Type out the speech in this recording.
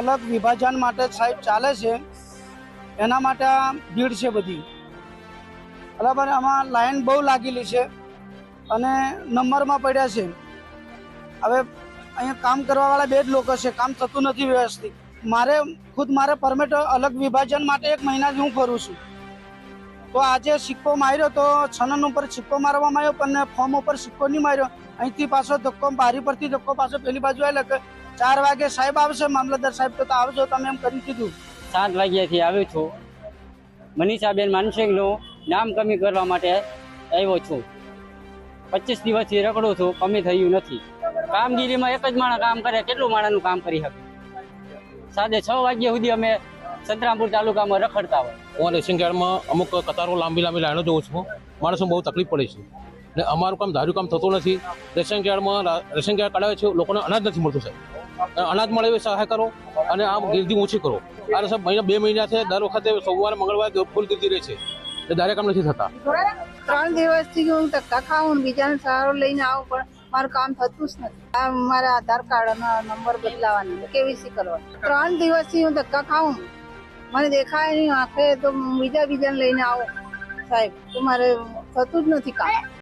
અલગ વિભાજન માટે સાહેબ ચાલે છે. એના માટે આ ભીડ છે બધી. બરાબર, આમાં લાઈન બહુ લાગેલી છે અને નંબરમાં પડ્યા છે. હવે અહીંયા કામ કરવાવાળા બે જ લોકો છે, કામ થતું નથી વ્યવસ્થિત. મારે ખુદ મારે પરમિટ અલગ વિભાજન માટે એક મહિનાથી હું ફરું છું. તો આજે સિક્કો માર્યો તો છનન ઉપર સિક્કો મારવામાં આવ્યો, પણ ફોર્મ ઉપર સિક્કો નહીં માર્યો. અહીંથી પાછો ધક્કો, બારી પરથી ધક્કો પાછો પેલી બાજુ એટલે કે ચાર વાગે સાહેબ આવશે મામલતદાર સાહેબ તો આવજો તમે એમ કરી દીધું સાત વાગ્યાથી આવ્યો છું. મનીષાબેન માનસિંહનું નામ કમી કરવા માટે આવ્યો છું. પચીસ દિવસથી રખડું છું કમી થયું નથી. કામગીરીમાં એક જ માણસ કામ કરે કેટલું માણસનું કામ કરી શકે? સાંજે છ વાગ્યા સુધી અમે સંતરામપુર તાલુકામાં રખડતા હોય. હું રેશન કાર્ડમાં અમુક કતારો લાંબી લાંબી લાઈનો જોઉં છું. માણસો બહુ તકલીફ પડે છે. ને અમારું કામ ધાર્યું કામ થતું નથી. રેશન કાર્ડમાં રેશન કાર્ડ કઢાવે છે લોકોને અનાજ નથી મળતું સાહેબ. અનાજ મળે એવી સહાય કરો અને આમ ગીરદી ઓછી કરો. આ સાહેબ, મહિના બે મહિના છે દર વખતે સોમવારે, મંગળવારે ફૂલ ગીરદી રહે છે. એ દરેક કામ નથી થતા. ત્રણ દિવસથી હું ધક્કા ખાઉં બીજાને સહારો લઈને આવું, પણ મારું કામ થતું જ નથી. આ મારા આધાર કાર્ડ નંબર કેવી કેવીસી કરવા ત્રણ દિવસથી હું ધક્કા ખાઉં. મને દેખાય નહીં, આંખે તો બીજા બીજાને લઈને આવું. સાહેબ, તો મારે થતું જ નથી કામ.